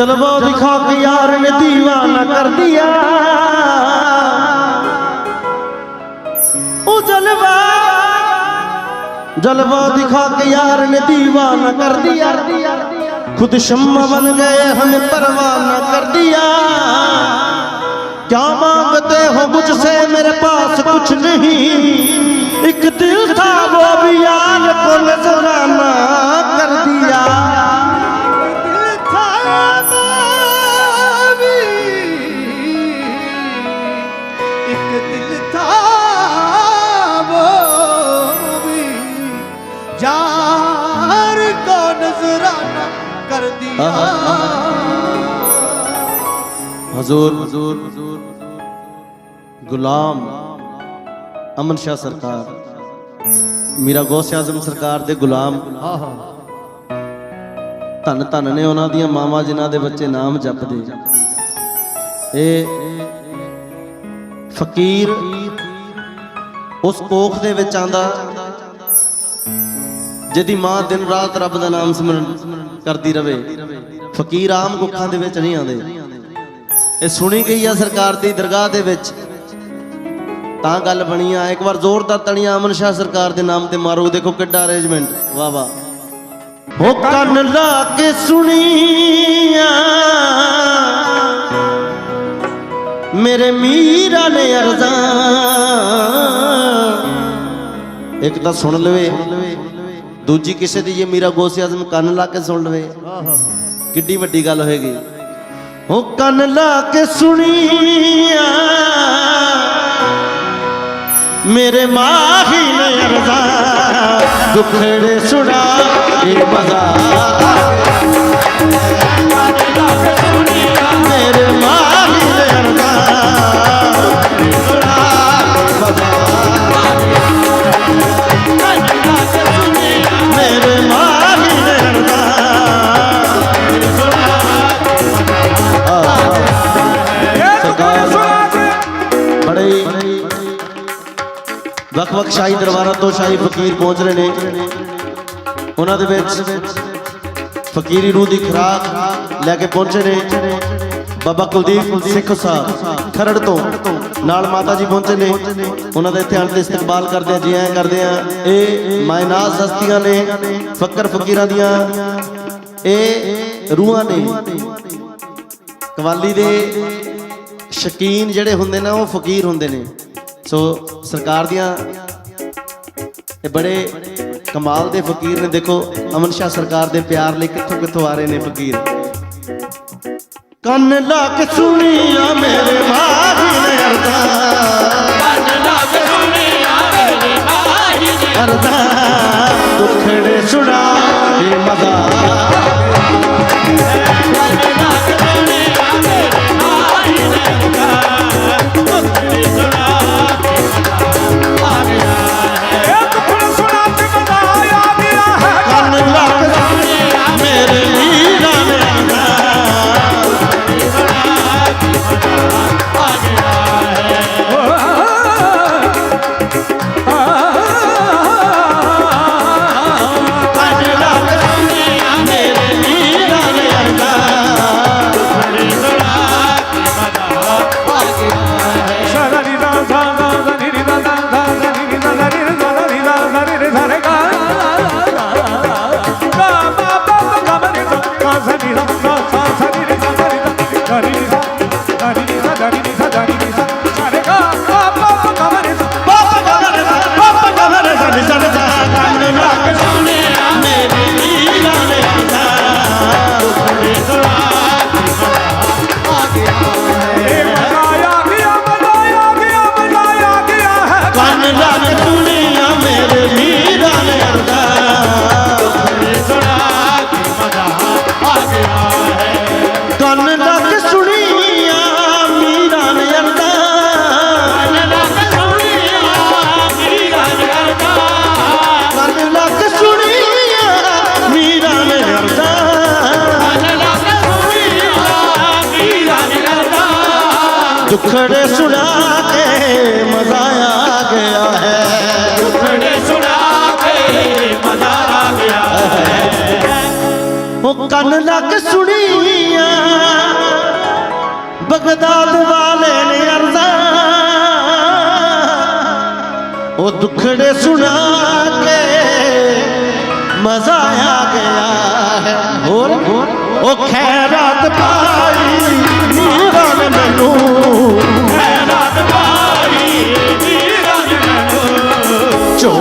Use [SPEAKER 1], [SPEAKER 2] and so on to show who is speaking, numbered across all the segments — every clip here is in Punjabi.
[SPEAKER 1] जलवा दिखा के यार ने दीवाना कर दिया। जलवा दिखा के यार ने दीवाना कर दिया। खुद शम्मा बन गए, हमें परवाना कर दिया। क्या मांगते हो मुझसे, मेरे पास कुछ नहीं। एक दिल था, वो भी यार को नजराना कर दिया।
[SPEAKER 2] ਇੱਕ
[SPEAKER 1] ਹਜ਼ੂਰ ਹਜ਼ੂਰ ਗੁਲਾਮ ਅਮਨ ਸ਼ਾਹ ਸਰਕਾਰ। ਮੀਰਾ ਗੋਸੇ ਆਜ਼ਮ ਸਰਕਾਰ ਦੇ ਗੁਲਾਮ। ਆਹਾ ਧੰਨ ਧੰਨ ਨੇ ਉਹਨਾਂ ਦੀਆਂ ਮਾਵਾਂ ਜਿਨ੍ਹਾਂ ਦੇ ਬੱਚੇ ਨਾਮ ਜਪਦੇ। ਇਹ ਫਕੀਰ ਉਸ ਕੋਖ ਦੇ ਵਿੱਚ ਆਂਦਾ ਜਿਹਦੀ ਮਾਂ ਦਿਨ ਰਾਤ ਰੱਬ ਦਾ ਨਾਮ ਸਿਮਰਨ ਕਰਦੀ ਰਵੇ। ਫਕੀਰ ਆਮ ਕੁੱਖਾਂ ਦੇ ਵਿੱਚ ਨਹੀਂ ਆਉਂਦੇ। ਇਹ ਸੁਣੀ ਗਈ ਆ ਸਰਕਾਰ ਦੀ ਦਰਗਾਹ ਦੇ ਵਿੱਚ। ਤਾਂ ਗੱਲ ਬਣੀ ਆ, ਇੱਕ ਵਾਰ ਜ਼ੋਰਦਾਰ ਤਣੀਆਂ ਅਮਨ ਸ਼ਾਹ ਸਰਕਾਰ ਦੇ ਨਾਮ ਤੇ ਮਾਰੋ। ਦੇਖੋ ਕਿੱਡਾ ਅਰੇਂਜਮੈਂਟ ਵਾਹ ਵਾਹ। ਹੋ ਕੰਨ ਲਾ ਕੇ ਸੁਣੀਆਂ। ਮੇਰੇ ਮੀਰਾ ਨੇ ਅਰਜ਼ਾਂ। ਇੱਕ ਤਾਂ ਸੁਣ ਲਵੇ। ਦੂਜੀ ਕਿਸੇ ਦੀ ਜੇ ਮੀਰਾ ਗੋਸੇ ਆਜ਼ਮ ਕੰਨ ਲਾ ਕੇ ਸੁਣ ਲਵੇ। ਕਿੱਡੀ ਵੱਡੀ ਗੱਲ ਹੋਏਗੀ। ਉਹ ਕੰਨ ਲਾ ਕੇ ਸੁਣੀਆਂ। ਮੇਰੇ ਮਾਹੀ ਨੇ ਅਰਜ਼ਾ। ਦੁਖੜੇ ਸੁਣਾ ਇਹ ਮਜ਼ਾ ਵੱਖ-ਵੱਖ ਸ਼ਾਹੀ ਦਰਬਾਰਾਂ ਤੋਂ ਸ਼ਾਹੀ ਫਕੀਰ ਪਹੁੰਚ ਰਹੇ ਨੇ। ਉਹਨਾਂ ਦੇ ਵਿੱਚ ਫਕੀਰੀ ਰੂਹ ਦੀ ਖੁਰਾਕ ਲੈ ਕੇ ਪਹੁੰਚੇ ਨੇ। ਬਾਬਾ ਕੁਲਦੀਪ ਸਿੱਖ ਸਾਹਿਬ। ਖਰੜ ਤੋਂ ਨਾਲ ਮਾਤਾ ਜੀ ਪਹੁੰਚੇ ਨੇ। ਉਹਨਾਂ ਦੇ ਇੱਥੇ ਆਣ ਕੇ ਇਸਤਕਬਾਲ ਕਰਦੇ ਆ, ਜੀ ਐਂ ਕਰਦੇ ਆ, ਇਹ ਮਾਇਨਾਜ਼ ਹਸਤੀਆਂ ਨੇ, ਫਕਰ ਫਕੀਰਾਂ ਦੀਆਂ, ਇਹ ਰੂਹਾਂ ਨੇ। ਕਵਾਲੀ ਦੇ ਸ਼ਕੀਨ ਜਿਹੜੇ ਹੁੰਦੇ ਨੇ, ਉਹ ਫਕੀਰ ਹੁੰਦੇ ਨੇ। ਸੋ ਸਰਕਾਰ ਦੀਆਂ ਇਹ ਬੜੇ ਕਮਾਲ ਦੇ ਫਕੀਰ ਨੇ। ਦੇਖੋ, ਅਮਨ ਸ਼ਾਹ ਸਰਕਾਰ ਦੇ ਪਿਆਰ ਲਈ ਕਿੱਥੋਂ ਕਿੱਥੋਂ ਆ ਰਹੇ ਨੇ ਫਕੀਰ। ਕੰਨ ਲਾ ਕੇ ਸੁਣੀਆਂ ਮੇਰੇ ਮਾਹੀ ਨੇ ਅਰਦਾ ਅਰਦਾ ਦੁਖੜੇ ਸੁਣਾ ਇਹ ਮਜ਼ਾ ਕੰਨ दुखड़े सुना के मजा
[SPEAKER 3] आ गया है
[SPEAKER 1] दुखड़े सुना के मजा
[SPEAKER 4] आ गया है वो कन लग
[SPEAKER 3] सुनिया बगदाद वाले ने अर्जा वो
[SPEAKER 4] दुखड़े सुना के मजा आ गया है और वो खैरात पा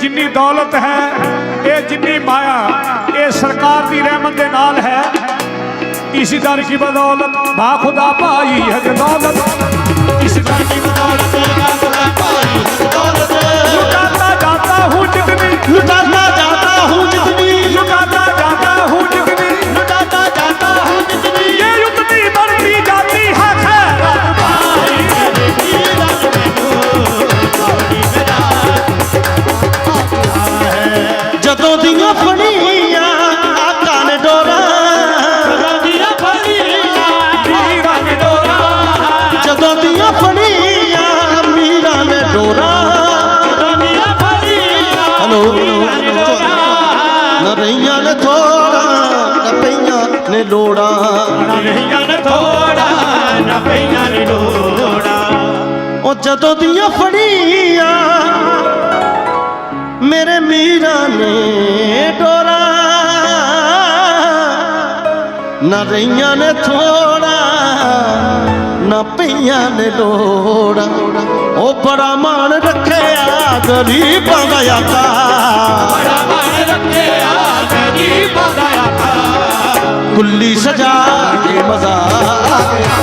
[SPEAKER 4] ਜਿੰਨੀ ਦੌਲਤ ਹੈ, ਇਹ ਜਿੰਨੀ ਮਾਇਆ, ਇਹ ਸਰਕਾਰ ਦੀ ਰਹਿਮਤ ਦੇ ਨਾਲ ਹੈ। ਇਸੇ ਦਰ ਕੀ ਬਦੌਲਤ?
[SPEAKER 3] ਬਾ ਖੁਦਾ ਭਾਈ ਹੈ ਦੌਲਤ।
[SPEAKER 1] ਇਸ ਦਰ
[SPEAKER 3] ਕੀ ਬਦੌਲਤ?
[SPEAKER 1] ਬਾ ਭਾਈ ਰਹੀਆਂ ਨੇ ਥੋੜਾ ਨਾ ਪਈਆਂ ਨੇ ਲੋੜਾਂ।
[SPEAKER 3] ਰਹੀਆਂ ਨੇ ਥੋੜਾ ਨਾ ਪਈਆਂ ਨੇ ਲੋੜਾਂ।
[SPEAKER 1] ਉਹ ਜਦੋਂ ਦੀਆਂ ਫੜੀਆਂ ਮੇਰੇ ਮੀਰਾਂ ਨੇ ਡੋਰਾ। ਨਾ ਰਹੀਆਂ ਨੇ ਥੋੜਾ ਨਾ ਪਈਆਂ ਨੇ ਲੋੜਾ। ਉਹ ਬੜਾ ਮਾਣ ਰੱਖਿਆ ਗਰੀਬਾਂ ਦਾ ਆਕਾ
[SPEAKER 3] ਰੱਖਿਆ
[SPEAKER 1] ਸਜਾ ਕੇ ਮਜ਼ਾ ਆਇਆ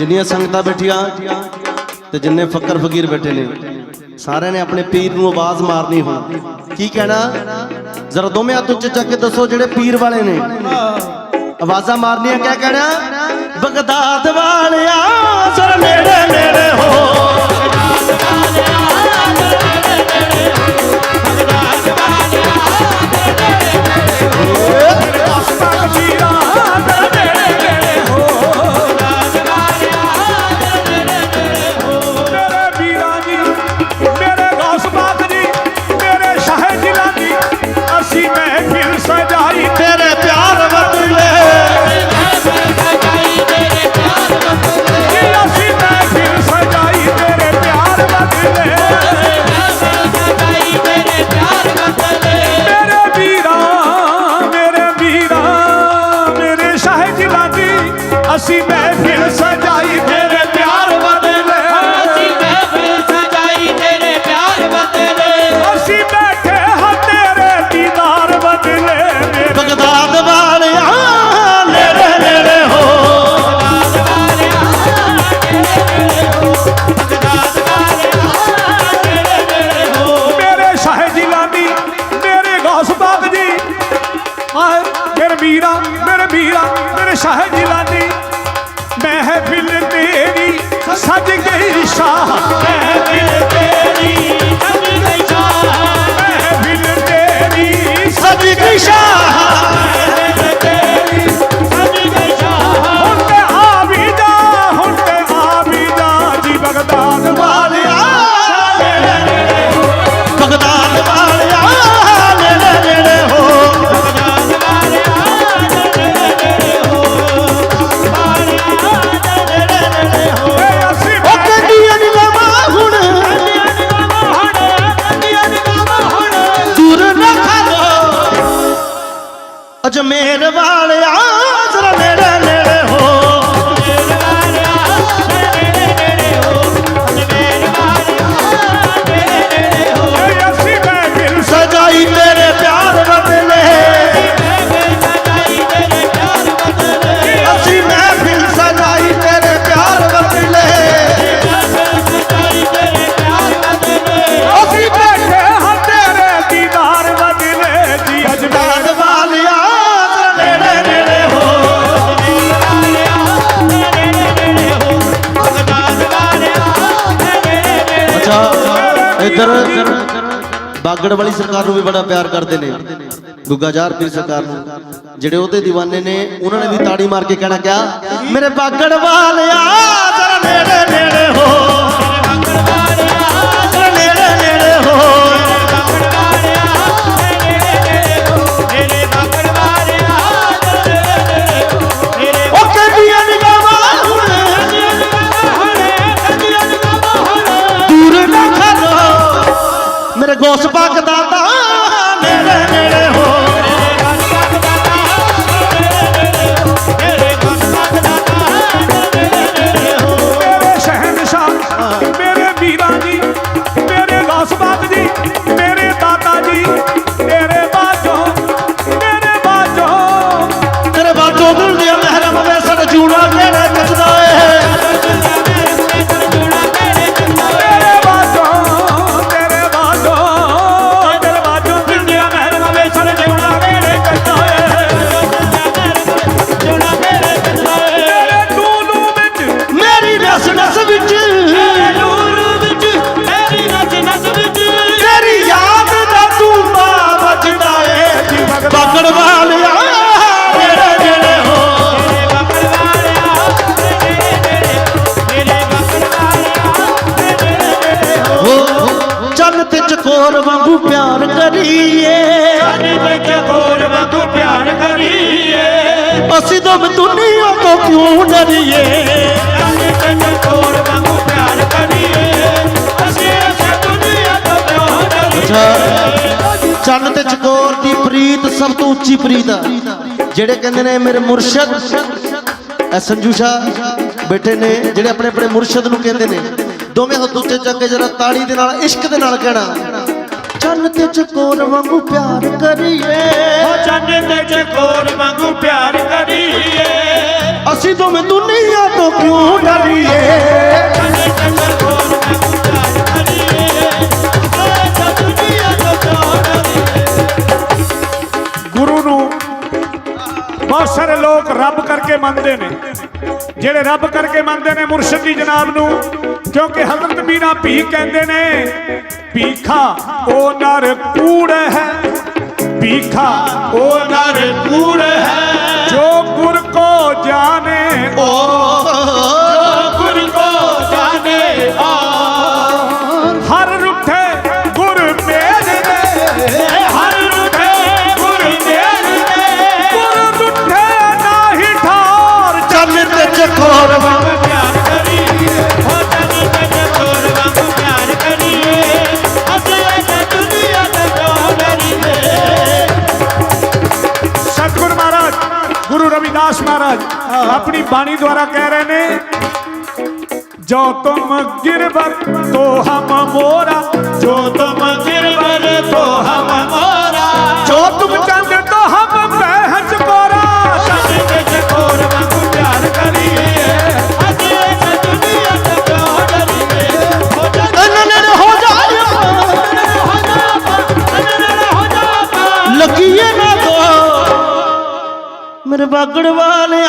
[SPEAKER 1] ਜਿੰਨੀਆਂ ਸੰਗਤਾਂ ਬੈਠੀਆਂ ਤੇ ਜਿੰਨੇ ਫਕਰ ਫਕੀਰ ਬੈਠੇ ਨੇ, ਸਾਰਿਆਂ ਨੇ ਆਪਣੇ ਪੀਰ ਨੂੰ ਆਵਾਜ਼ ਮਾਰਨੀ ਹੁਣ ਕੀ ਕਹਿਣਾ? ਜ਼ਰਾ ਦੋਵੇਂ ਹੱਥ ਉੱਚੇ ਚੱਕ ਕੇ ਦੱਸੋ ਜਿਹੜੇ ਪੀਰ ਵਾਲੇ ਨੇ। ਆਵਾਜ਼ਾਂ ਮਾਰਨੀਆਂ, ਕਿਆ ਕਹਿਣਾ? ਬਗਦਾਦ ਵਾਲਿਆ ਜ਼ਰਾ ਨੇੜੇ ਨੇੜੇ ਹੋ। ਬਗਦਾਦ ਵਾਲਿਆ ਜ਼ਰਾ ਨੇੜੇ ਨੂੰ ਵੀ ਬੜਾ ਪਿਆਰ ਕਰਦੇ ਨੇ। ਗੁੱਗਾ ਜਾਰ ਪੀਰ ਸਰਕਾਰ ਨੂੰ। ਜਿਹੜੇ ਉਹਦੇ دیਵਾਨੇ ਨੇ, ਉਹਨਾਂ ਨੇ ਵੀ ਤਾੜੀ ਮਾਰ ਕੇ ਕਹਿਣਾ ਕਿਹਾ ਮੇਰੇ ਬਾਗੜ ਵਾਲਿਆ, ਜ਼ਰਾ ਨੇੜੇ ਨੇੜੇ ਹੋ। ਜ਼ਰਾ ਨੇੜੇ ਨੇੜੇ ਹੋ। ਉਹ ਕਹਿੰਦੀਆਂ ਨਿਗਾਹਾਂ ਹੁਣ ਦੂਰ ਨਾ ਖੜੋ ਮੇਰੇ ਗੋਸ ਤੋਂ ਕਿਉਂ ਡਰੀਏ ਚੰਨ ਤੇ ਚਕੋਰ ਦੀ ਪ੍ਰੀਤ ਸਭ ਤੋਂ ਉੱਚੀ ਪ੍ਰੀਤ ਆ। ਜਿਹੜੇ ਕਹਿੰਦੇ ਨੇ ਮੇਰੇ ਮੁਰਸ਼ਦ ਸੰਜੂ ਸ਼ਾਹ ਬੈਠੇ ਨੇ, ਜਿਹੜੇ ਆਪਣੇ ਆਪਣੇ ਮੁਰਸ਼ਦ ਨੂੰ ਕਹਿੰਦੇ ਨੇ। ਦੋਵੇਂ ਹੱਥ ਉੱਤੇ ਚੱਕ ਕੇ ਜਰਾ ਤਾੜੀ ਦੇ ਨਾਲ, ਇਸ਼ਕ ਦੇ ਨਾਲ ਕਹਿਣਾ, ਚੰਨ ਤੇ ਚਕੋਰ ਵਾਂਗੂ ਪਿਆਰ ਕਰੀਏ।
[SPEAKER 3] ਪਿਆਰ ਕਰੀਏ।
[SPEAKER 1] ਅਸੀਂ ਦੋਵੇਂ ਦੁਨੀਆ ਤੋਂ ਕਿਉਂ ਡਰੀਏ?
[SPEAKER 4] ਗੁਰੂ ਨੂੰ ਬਹੁਤ ਸਾਰੇ ਲੋਕ ਰੱਬ ਕਰਕੇ ਮੰਨਦੇ ਨੇ। ਜਿਹੜੇ ਰੱਬ ਕਰਕੇ ਮੰਨਦੇ ਨੇ ਮੁਰਸ਼ਿਦ ਦੀ ਜਨਾਬ ਨੂੰ, ਕਿਉਂਕਿ ਹਜ਼ਰਤ ਮੀਰਾ ਭੀ ਕਹਿੰਦੇ ਨੇ, ਭੀਖਾ ਉਹ ਨਰ ਕੂੜ ਹੈ। ਭੀਖਾ ਉਹ ਨਰ ਕੂੜ ਹੈ। ਜੋ ਗੁਰ ਕੋ ਜਾਣੇ ਉਹ ਆਪਣੀ ਬਾਣੀ ਦੁਆਰਾ ਕਹਿ ਰਹੇ ਨੇ ਜੋ ਤੁਮ ਗਿਰਵਰ ਤੋ ਹਮ ਮੋਰਾ।
[SPEAKER 3] ਜੋ ਤੁਮ ਗਿਰਵਰ ਤੋ ਹਮ ਮੋਰਾ।
[SPEAKER 4] ਜੋ ਤੁਮ ਚੰਦ ਤੋ ਹਮ ਪਹਿਜ ਕੋਰਾ
[SPEAKER 1] ਚੰਦ
[SPEAKER 3] ਵਿੱਚ ਕੋਰ ਵਾਂਗੂ ਪਿਆਰ ਕਰੀਏ।
[SPEAKER 1] ਲੱਗੀਏ ਨਾ ਦੋ ਮੇਰੇ ਬਾਗੜ
[SPEAKER 4] ਵਾਲਿਆ।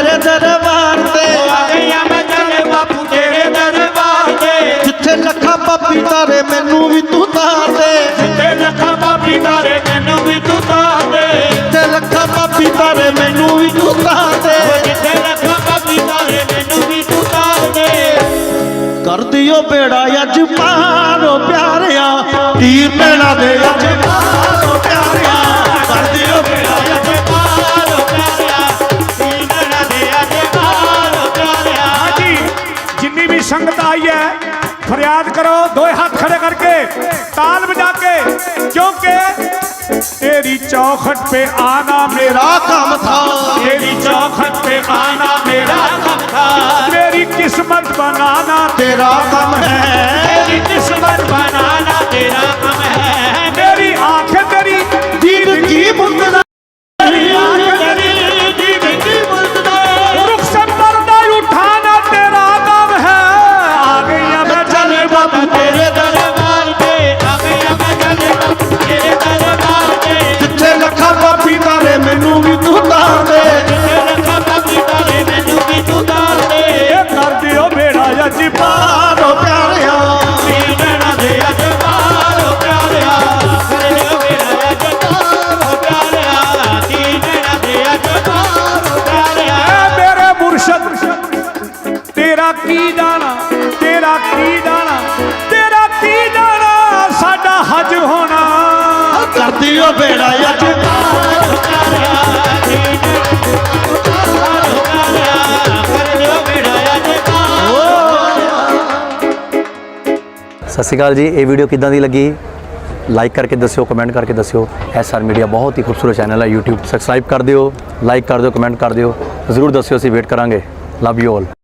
[SPEAKER 1] ਕਰ ਦਿਓ ਬੇੜਾ ਅੱਜ ਮਾਰੋ ਪਿਆਰਿਆ। ਤੀਰ ਪੈਣਾ ਦੇ ਅੱਜ
[SPEAKER 4] चौखट पे आना मेरा
[SPEAKER 1] काम था
[SPEAKER 4] तेरी चौखट पे आना मेरा काम था मेरी किस्मत बनाना
[SPEAKER 3] तेरा काम है
[SPEAKER 4] तेरी
[SPEAKER 3] किस्मत बनाना
[SPEAKER 5] ਸਤਿ ਸ਼੍ਰੀ ਅਕਾਲ ਜੀ, ਇਹ ਵੀਡੀਓ ਕਿਦਾਂ ਦੀ ਲੱਗੀ? ਲਾਈਕ ਕਰਕੇ ਦੱਸਿਓ ਕਮੈਂਟ ਕਰਕੇ ਦੱਸਿਓ। ਐਸਆਰ ਮੀਡੀਆ ਬਹੁਤ ਹੀ ਖੂਬਸੂਰਤ ਚੈਨਲ ਹੈ YouTube ਸਬਸਕ੍ਰਾਈਬ ਕਰ ਦਿਓ ਲਾਈਕ ਕਰ ਦਿਓ ਕਮੈਂਟ ਕਰ ਦਿਓ। ਜ਼ਰੂਰ ਦੱਸਿਓ, ਅਸੀਂ ਵੇਟ ਕਰਾਂਗੇ। Love you all